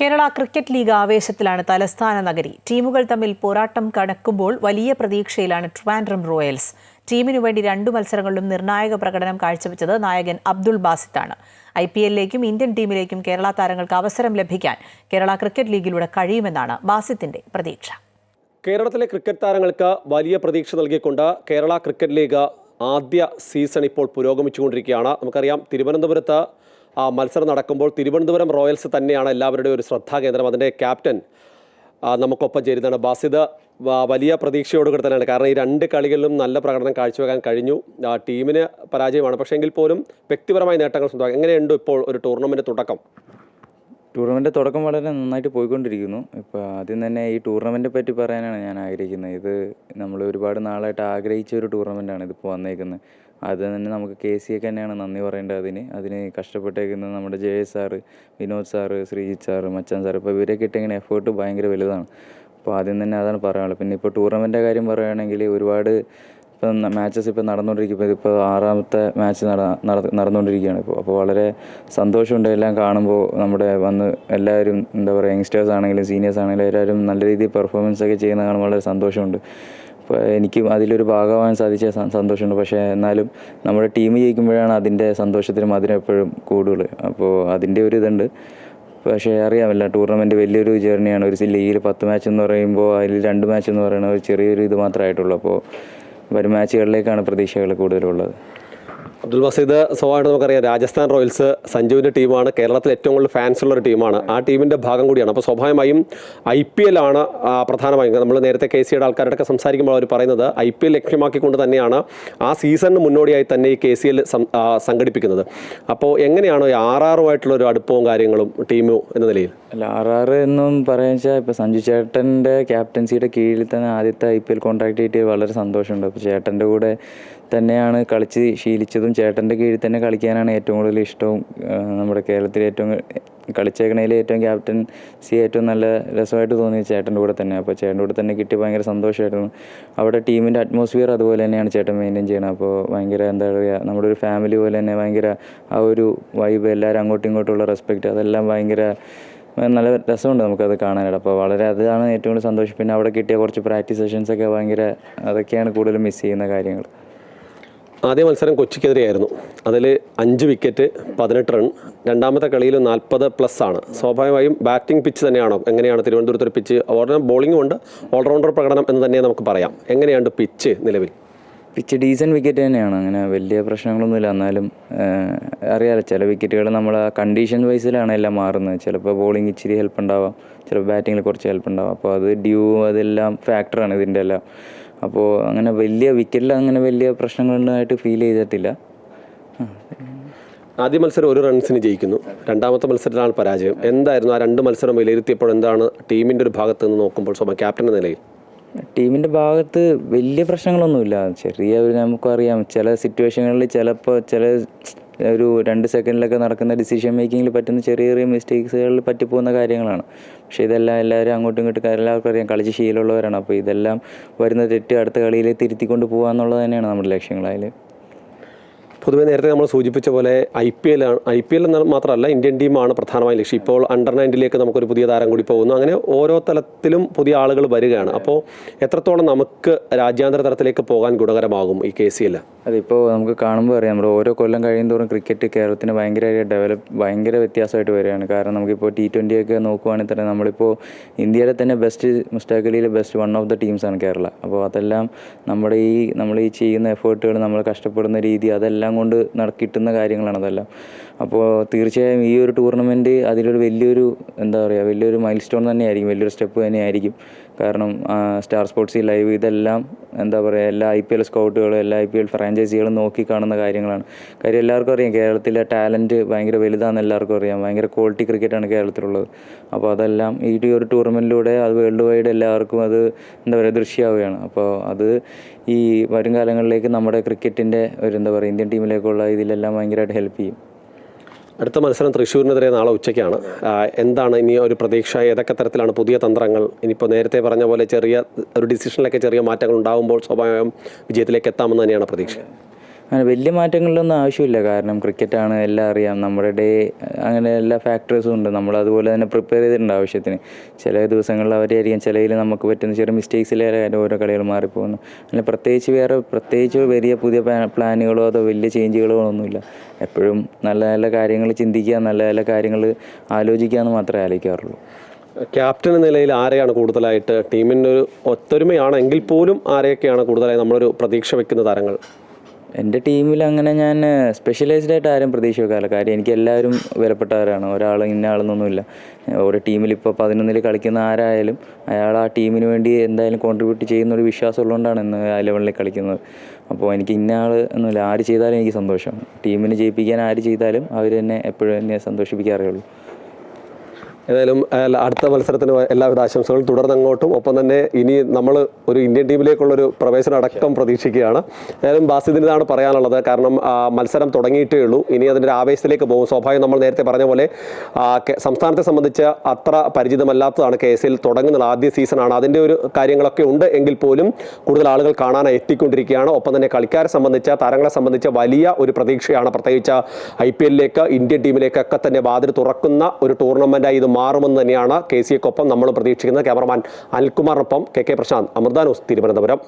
Kerala cricket league ആവേശത്തിലാണ് തലസ്ഥാന നഗരി. ടീമുകൾ തമ്മിൽ പോരാട്ടം കടക്കുമ്പോൾ വലിയ പ്രതീക്ഷയിലാണ് ട്രാൻഡ്രം റോയൽസ്. ടീമിനു വേണ്ടി രണ്ടു മത്സരങ്ങളിലും നിർണായക പ്രകടനം കാഴ്ചവെച്ചത് നായകൻ അബ്ദുൾ ബാസിത്താണ്. ഐ പി എല്ലിലേക്കും ഇന്ത്യൻ ടീമിലേക്കും കേരള താരങ്ങൾക്ക് അവസരം ലഭിക്കാൻ കേരള ക്രിക്കറ്റ് ലീഗിലൂടെ കഴിയുമെന്നാണ് ബാസിത്തിന്റെ പ്രതീക്ഷ. കേരളത്തിലെ ക്രിക്കറ്റ് താരങ്ങൾക്ക് വലിയ പ്രതീക്ഷ നൽകിക്കൊണ്ട് കേരള ക്രിക്കറ്റ് ലീഗ് ആദ്യ സീസൺ ഇപ്പോൾ പുരോഗമിച്ചുകൊണ്ടിരിക്കുകയാണ്. നമുക്കറിയാം തിരുവനന്തപുരത്ത് മത്സരം നടക്കുമ്പോൾ തിരുവനന്തപുരം റോയൽസ് തന്നെയാണ് എല്ലാവരുടെയും ഒരു ശ്രദ്ധാകേന്ദ്രം അതിന്റെ ക്യാപ്റ്റൻ നമുക്കൊപ്പം ചേരുന്നതാണ് ബാസിദ് വലിയ പ്രതീക്ഷയോടുകൂടി തന്നെയാണ്. കാരണം ഈ രണ്ട് കളികളിലും നല്ല പ്രകടനം കാഴ്ചവെക്കാൻ കഴിഞ്ഞു. ടീമിന് പരാജയമാണ്. പക്ഷേ എങ്കിൽ പോലും വ്യക്തിപരമായ നേട്ടങ്ങൾ സ്വന്തമാക്കി. എങ്ങനെയുണ്ട് ഇപ്പോൾ ഒരു ടൂർണമെന്റ് തുടക്കം? ടൂർണമെന്റ് തുടക്കം വളരെ നന്നായിട്ട് പോയിക്കൊണ്ടിരിക്കുന്നു. ഇപ്പോൾ ആദ്യം തന്നെ ഈ ടൂർണമെന്റിനെ പറ്റി പറയാനാണ് ഞാൻ ആഗ്രഹിക്കുന്നത്. ഇത് നമ്മൾ ഒരുപാട് നാളായിട്ട് ആഗ്രഹിച്ച ഒരു ടൂർണമെന്റാണ് ഇതിപ്പോൾ വന്നേക്കുന്നത്. അത് തന്നെ നമുക്ക് കെ സി ഒക്കെ തന്നെയാണ് നന്ദി പറയേണ്ടത് അതിന്. അതിന് കഷ്ടപ്പെട്ടേക്കുന്നത് നമ്മുടെ Jaya sir Vinod sir Sreejith sir മച്ചാൻ സാർ ഇപ്പോൾ ഇവരൊക്കെ ഇട്ടിങ്ങനെ എഫേർട്ട് ഭയങ്കര വലുതാണ്. അപ്പോൾ ആദ്യം തന്നെ അതാണ് പറയാനുള്ളത്. പിന്നെ ഇപ്പോൾ ടൂർണമെന്റിന്റെ കാര്യം പറയുകയാണെങ്കിൽ ഒരുപാട് ഇപ്പം മാച്ചസ് ഇപ്പോൾ നടന്നുകൊണ്ടിരിക്കും ഇപ്പോൾ ആറാമത്തെ മാച്ച് നട നട- നടന്നുകൊണ്ടിരിക്കുകയാണ് ഇപ്പോൾ അപ്പോൾ വളരെ സന്തോഷമുണ്ട് എല്ലാം കാണുമ്പോൾ നമ്മുടെ വന്ന് എല്ലാവരും എന്താ പറയുക യങ്സ്റ്റേഴ്സ് ആണെങ്കിലും സീനിയേഴ്സ് ആണെങ്കിലും എല്ലാവരും നല്ല രീതിയിൽ പെർഫോമൻസ് ഒക്കെ ചെയ്യുന്ന കാണുമ്പോൾ വളരെ സന്തോഷമുണ്ട്. അപ്പോൾ എനിക്കും അതിലൊരു ഭാഗമാകാൻ സാധിച്ച സന്തോഷമുണ്ട്. പക്ഷേ എന്നാലും നമ്മുടെ ടീം ജയിക്കുമ്പോഴാണ് അതിന്റെ സന്തോഷത്തിനും അതിനും എപ്പോഴും കൂടുതൽ അപ്പോൾ അതിന്റെ ഒരു ഇതുണ്ട്. പക്ഷേ അറിയാമല്ല ടൂർണമെന്റ് വലിയൊരു ജേർണിയാണ് ഒരു ലീഗിൽ പത്ത് മാച്ച് എന്ന് പറയുമ്പോൾ അതിൽ രണ്ട് മാച്ച് എന്ന് പറയുന്നത് ഒരു ചെറിയൊരു ഇത് മാത്രമായിട്ടുള്ളൂ അപ്പോൾ വരും മാച്ചുകളിലേക്കാണ് പ്രതീക്ഷകൾ കൂടുതലുള്ളത്. അബ്ദുൽ വസീദ് സ്വാഭാവികമായിട്ട് നമുക്കറിയാം രാജസ്ഥാൻ റോയൽസ് സഞ്ജുവിന്റെ ടീമാണ്. കേരളത്തിൽ ഏറ്റവും കൂടുതൽ ഫാൻസ് ഉള്ള ഒരു ടീമാണ്. ആ ടീമിന്റെ ഭാഗം കൂടിയാണ്. അപ്പോൾ സ്വാഭാവികമായും ഐ പി എൽ ആണ് പ്രധാനമായും. നമ്മൾ നേരത്തെ കെ സിയുടെ ആൾക്കാരോടൊക്കെ സംസാരിക്കുമ്പോൾ അവർ പറയുന്നത് ഐ പി എൽ ലക്ഷ്യമാക്കിക്കൊണ്ട് തന്നെയാണ് ആ സീസണിന് മുന്നോടിയായി തന്നെ ഈ കെ സി എൽ സംഘടിപ്പിക്കുന്നത്. അപ്പോൾ എങ്ങനെയാണ് ആർ ആറുമായിട്ടുള്ള ഒരു അടുപ്പവും കാര്യങ്ങളും ടീമും എന്ന നിലയിൽ? അല്ല ആർ ആർ എന്നും പറയാൻ വെച്ചാൽ ഇപ്പോൾ സഞ്ജു ചേട്ടന്റെ ക്യാപ്റ്റൻസിയുടെ കീഴിൽ തന്നെ ആദ്യത്തെ ഐ പി എൽ കോൺട്രാക്ട് കിട്ടിയത് വളരെ സന്തോഷമുണ്ട്. അപ്പോൾ ചേട്ടന്റെ കൂടെ തന്നെയാണ് കളിച്ച് ശീലിച്ചതും ചേട്ടന്റെ കീഴിൽ തന്നെ കളിക്കാനാണ് ഏറ്റവും കൂടുതൽ ഇഷ്ടവും നമ്മുടെ കേരളത്തിലെ ഏറ്റവും കളിച്ചേക്കണതിൽ ഏറ്റവും ക്യാപ്റ്റൻസി ഏറ്റവും നല്ല രസമായിട്ട് തോന്നിയത് ചേട്ടന്റെ കൂടെ തന്നെ. അപ്പോൾ ചേട്ടന്റെ കൂടെ തന്നെ കിട്ടി ഭയങ്കര സന്തോഷമായിരുന്നു. അവിടെ ടീമിന്റെ അറ്റ്മോസ്ഫിയർ അതുപോലെ തന്നെയാണ് ചേട്ടൻ മെയിന്റെയിൻ ചെയ്യണം അപ്പോൾ ഭയങ്കര എന്താ പറയുക നമ്മുടെ ഒരു ഫാമിലി പോലെ തന്നെ ഭയങ്കര ആ ഒരു വൈബ് എല്ലാവരും അങ്ങോട്ടും ഇങ്ങോട്ടുള്ള റെസ്പെക്റ്റ് അതെല്ലാം ഭയങ്കര നല്ല രസമുണ്ട് നമുക്കത് കാണാനായിട്ട്. അപ്പോൾ വളരെ അതാണ് ഏറ്റവും കൂടുതൽ സന്തോഷം. പിന്നെ അവിടെ കിട്ടിയ കുറച്ച് പ്രാക്ടീസ് സെഷൻസൊക്കെ ഭയങ്കര അതൊക്കെയാണ് കൂടുതലും മിസ് ചെയ്യുന്ന കാര്യങ്ങൾ. ആദ്യ മത്സരം കൊച്ചിക്കെതിരെയായിരുന്നു. അതിൽ അഞ്ച് വിക്കറ്റ് പതിനെട്ട് റൺ രണ്ടാമത്തെ കളിയിൽ നാൽപ്പത് പ്ലസ് ആണ്. സ്വാഭാവികമായും ബാറ്റിംഗ് പിച്ച് തന്നെയാണോ? എങ്ങനെയാണ് തിരുവനന്തപുരത്ത് ഒരു പിച്ച് ഓർഡർ ബോളിംഗും ഉണ്ട്. ഓൾറൗണ്ടർ പ്രകടനം എന്ന് തന്നെ നമുക്ക് പറയാം. എങ്ങനെയാണ് പിച്ച് നിലവിൽ? പിച്ച് ഡീസന്റ് വിക്കറ്റ് തന്നെയാണ്. അങ്ങനെ വലിയ പ്രശ്നങ്ങളൊന്നുമില്ല. എന്നാലും അറിയാമല്ലോ ചില വിക്കറ്റുകൾ നമ്മൾ ആ കണ്ടീഷൻ വൈസിലാണ് എല്ലാം മാറുന്നത്. ചിലപ്പോൾ ബോളിംഗ് ഇച്ചിരി ഹെൽപ്പ് ഉണ്ടാവാം. ചിലപ്പോൾ ബാറ്റിങ്ങിൽ കുറച്ച് ഹെൽപ്പ് ഉണ്ടാവാം. അപ്പോൾ അത് ഡ്യൂ അതെല്ലാം ഫാക്ടറാണ് ഇതിന്റെ എല്ലാം. അപ്പോൾ അങ്ങനെ വലിയ വിക്കറ്റിൽ അങ്ങനെ വലിയ പ്രശ്നങ്ങളുണ്ടായിട്ട് ഫീൽ ചെയ്തിട്ടില്ല. ആദ്യ മത്സരം ഒരു റൺസിന് ജയിക്കുന്നു. രണ്ടാമത്തെ മത്സരത്തിലാണ് പരാജയം. എന്തായിരുന്നു ആ രണ്ട് മത്സരം വിലയിരുത്തിയപ്പോൾ എന്താണ് ടീമിന്റെ ഒരു ഭാഗത്ത് നിന്ന് നോക്കുമ്പോൾ സോമ ക്യാപ്റ്റന്റെ നിലയിൽ? ടീമിന്റെ ഭാഗത്ത് വലിയ പ്രശ്നങ്ങളൊന്നുമില്ല. ചെറിയ ഒരു നമുക്കറിയാം ചില സിറ്റുവേഷനുകളിൽ ചിലപ്പോൾ ചില ഒരു രണ്ട് സെക്കൻഡിലൊക്കെ നടക്കുന്ന ഡിസിഷൻ മേക്കിങ്ങിൽ പറ്റുന്ന ചെറിയ ചെറിയ മിസ്റ്റേക്സുകളിൽ പറ്റിപ്പോകുന്ന കാര്യങ്ങളാണ്. പക്ഷേ ഇതെല്ലാം എല്ലാവരും അങ്ങോട്ടും ഇങ്ങോട്ടും എല്ലാവർക്കും അറിയാം. കളിച്ച് ശീലമുള്ളവരാണ്. അപ്പോൾ ഇതെല്ലാം വരുന്ന തെറ്റ് അടുത്ത കളിയിൽ തിരുത്തിക്കൊണ്ട് പോകുക എന്നുള്ളത് തന്നെയാണ് നമ്മുടെ ലക്ഷ്യങ്ങൾ പൊതുവെ നേരത്തെ നമ്മൾ സൂചിപ്പിച്ച പോലെ I P L I P L എന്ന് മാത്രമല്ല ഇന്ത്യൻ ടീമാണ് പ്രധാനമായും ലക്ഷ്യം. ഇപ്പോൾ അണ്ടർ നയന്റിലേക്ക് നമുക്കൊരു പുതിയ താരം കൂടി പോകുന്നു. അങ്ങനെ ഓരോ തലത്തിലും പുതിയ ആളുകൾ വരികയാണ്. അപ്പോൾ എത്രത്തോളം നമുക്ക് രാജ്യാന്തര തലത്തിലേക്ക് പോകാൻ ഗുണകരമാകും ഈ കെ സി എൽ? അതിപ്പോൾ നമുക്ക് കാണുമ്പോൾ അറിയാം നമ്മുടെ ഓരോ കൊല്ലം കഴിയുന്തോറും ക്രിക്കറ്റ് കേരളത്തിന് ഭയങ്കര ഡെവലപ്പ് ഭയങ്കര വ്യത്യാസമായിട്ട് വരികയാണ്. കാരണം നമുക്കിപ്പോൾ ടി ട്വന്റി ഒക്കെ നോക്കുവാണെങ്കിൽ തന്നെ നമ്മളിപ്പോൾ ഇന്ത്യയിലെ തന്നെ ബെസ്റ്റ് മുസ്താഖലിയിലെ ബെസ്റ്റ് വൺ ഓഫ് ദ ടീംസാണ് കേരള. അപ്പോൾ അതെല്ലാം നമ്മുടെ ഈ നമ്മൾ ഈ ചെയ്യുന്ന എഫേർട്ടുകൾ നമ്മൾ കഷ്ടപ്പെടുന്ന രീതി അതെല്ലാം കൊണ്ട് നടക്കിട്ടുന്ന കാര്യങ്ങളാണ് അതെല്ലാം. അപ്പോൾ തീർച്ചയായും ഈ ഒരു ടൂർണമെന്റ് അതിലൊരു വലിയൊരു എന്താ പറയുക വലിയൊരു മൈൽ സ്റ്റോൺ തന്നെയായിരിക്കും വലിയൊരു സ്റ്റെപ്പ് തന്നെയായിരിക്കും. കാരണം സ്റ്റാർ സ്പോർട്സ് ലൈവ് ഇതെല്ലാം എന്താ പറയുക എല്ലാ ഐ പി എൽ സ്കൗട്ടുകളും എല്ലാ ഐ പി എൽ ഫ്രാഞ്ചൈസികളും നോക്കി കാണുന്ന കാര്യങ്ങളാണ്. കാര്യം എല്ലാവർക്കും അറിയാം കേരളത്തിലെ ടാലന്റ് ഭയങ്കര വലുതാണെന്ന് എല്ലാവർക്കും അറിയാം. ഭയങ്കര ക്വാളിറ്റി ക്രിക്കറ്റാണ് കേരളത്തിലുള്ളത്. അപ്പോൾ അതെല്ലാം ഈ ഒരു ടൂർണമെന്റിലൂടെ അത് വേൾഡ് വൈഡ് എല്ലാവർക്കും അത് എന്താ പറയുക ദൃശ്യമാവുകയാണ് അപ്പോൾ അത് ഈ വരും കാലങ്ങളിലേക്ക് നമ്മുടെ ക്രിക്കറ്റിന്റെ ഒരു എന്താ പറയുക ഇന്ത്യൻ ടീമിലേക്കുള്ള ഇതിലെല്ലാം ഭയങ്കരമായിട്ട് ഹെൽപ്പ് ചെയ്യും. അടുത്ത മത്സരം തൃശ്ശൂരിനെതിരെ നാളെ ഉച്ചയ്ക്കാണ്. എന്താണ് ഇനി ഒരു പ്രതീക്ഷ? ഏതൊക്കെ തരത്തിലാണ് പുതിയ തന്ത്രങ്ങൾ? ഇനിയിപ്പോൾ നേരത്തെ പറഞ്ഞ പോലെ ചെറിയ ഒരു ഡിസിഷനിലൊക്കെ ചെറിയ മാറ്റങ്ങൾ ഉണ്ടാകുമ്പോൾ സ്വാഭാവികം വിജയത്തിലേക്ക് എത്താമെന്ന് തന്നെയാണ് പ്രതീക്ഷ. അങ്ങനെ വലിയ മാറ്റങ്ങളിലൊന്നും ആവശ്യമില്ല. കാരണം ക്രിക്കറ്റാണ് എല്ലാം അറിയാം. നമ്മുടെ ഡേ അങ്ങനെ എല്ലാ ഫാക്ടേഴ്സും ഉണ്ട്. നമ്മൾ അതുപോലെ തന്നെ പ്രിപ്പയർ ചെയ്തിട്ടുണ്ട് ആവശ്യത്തിന്. ചില ദിവസങ്ങളിൽ അവരായിരിക്കും ചിലയിൽ നമുക്ക് പറ്റുന്ന ചെറിയ മിസ്റ്റേക്സിലായാലും ഓരോ കളികൾ മാറിപ്പോകുന്നു. അങ്ങനെ പ്രത്യേകിച്ച് വേറെ പ്രത്യേകിച്ച് വലിയ പുതിയ പ്ലാനുകളോ അതോ വലിയ ചേഞ്ചുകളോ ഒന്നുമില്ല. എപ്പോഴും നല്ല നല്ല കാര്യങ്ങൾ ചിന്തിക്കുക നല്ല നല്ല കാര്യങ്ങൾ ആലോചിക്കുക എന്ന് മാത്രമേ ആലോചിക്കാറുള്ളൂ. ക്യാപ്റ്റൻ എന്ന നിലയിൽ ആരെയാണ് കൂടുതലായിട്ട് ടീമിന്റെ ഒരു ഒത്തൊരുമയാണെങ്കിൽ പോലും ആരെയൊക്കെയാണ് കൂടുതലായി നമ്മളൊരു പ്രതീക്ഷ വെക്കുന്ന താരങ്ങൾ? എന്റെ ടീമിൽ അങ്ങനെ ഞാൻ സ്പെഷ്യലൈസ്ഡ് ആയിട്ട് ആരും പ്രതീക്ഷ വെക്കാറില്ല കാര്യം എനിക്ക് എല്ലാവരും വിലപ്പെട്ടവരാണ്. ഒരാൾ ഇന്ന ആളെന്നൊന്നുമില്ല. ഓരോ ടീമിൽ ഇപ്പോൾ പതിനൊന്നിൽ കളിക്കുന്ന ആരായാലും അയാൾ ആ ടീമിന് വേണ്ടി എന്തായാലും കോൺട്രിബ്യൂട്ട് ചെയ്യുന്ന ഒരു വിശ്വാസം ഉള്ളതുകൊണ്ടാണ് ഇന്ന് ആ ലെവലിൽ കളിക്കുന്നത്. അപ്പോൾ എനിക്ക് ഇന്ന ആൾ ഒന്നുമില്ല. ആര് ചെയ്താലും എനിക്ക് സന്തോഷം. ടീമിനെ ജയിപ്പിക്കാൻ ആര് ചെയ്താലും അവർ എന്നെ എപ്പോഴും എന്നെ സന്തോഷിപ്പിക്കാറേ ഉള്ളൂ. ഏതായാലും അടുത്ത മത്സരത്തിന് എല്ലാവിധ ആശംസകളും. തുടർന്നങ്ങോട്ടും ഒപ്പം തന്നെ ഇനി നമ്മൾ ഒരു ഇന്ത്യൻ ടീമിലേക്കുള്ളൊരു പ്രവേശനം അടക്കം പ്രതീക്ഷിക്കുകയാണ്. ഏതായാലും ബാസിദിന് ഇതാണ് പറയാനുള്ളത്. കാരണം മത്സരം തുടങ്ങിയിട്ടേ ഉള്ളൂ. ഇനി അതിന്റെ ആവേശത്തിലേക്ക് പോകും. സ്വാഭാവികം നമ്മൾ നേരത്തെ പറഞ്ഞ പോലെ സംസ്ഥാനത്തെ സംബന്ധിച്ച് അത്ര പരിചിതമല്ലാത്തതാണ് കെ എസ് തുടങ്ങുന്നത്. ആദ്യ സീസണാണ്. അതിന്റെ ഒരു കാര്യങ്ങളൊക്കെ ഉണ്ട് എങ്കിൽ പോലും കൂടുതൽ ആളുകൾ കാണാനായി എത്തിക്കൊണ്ടിരിക്കുകയാണ്. ഒപ്പം തന്നെ കളിക്കാരെ സംബന്ധിച്ച താരങ്ങളെ സംബന്ധിച്ച വലിയ ഒരു പ്രതീക്ഷയാണ്. പ്രത്യേകിച്ച് ഐ പി എല്ലിലേക്ക് ഇന്ത്യൻ ടീമിലേക്കൊക്കെ തന്നെ വാതിൽ തുറക്കുന്ന ഒരു ടൂർണമെന്റായി ഇത് മാറുമെന്ന് തന്നെയാണ് കെ സിയൊക്കൊപ്പം നമ്മൾ പ്രതീക്ഷിക്കുന്നത്. Cameraman അൽകുമാറിനൊപ്പം K K Prashanth. Amrita news Thiruvananthapuram.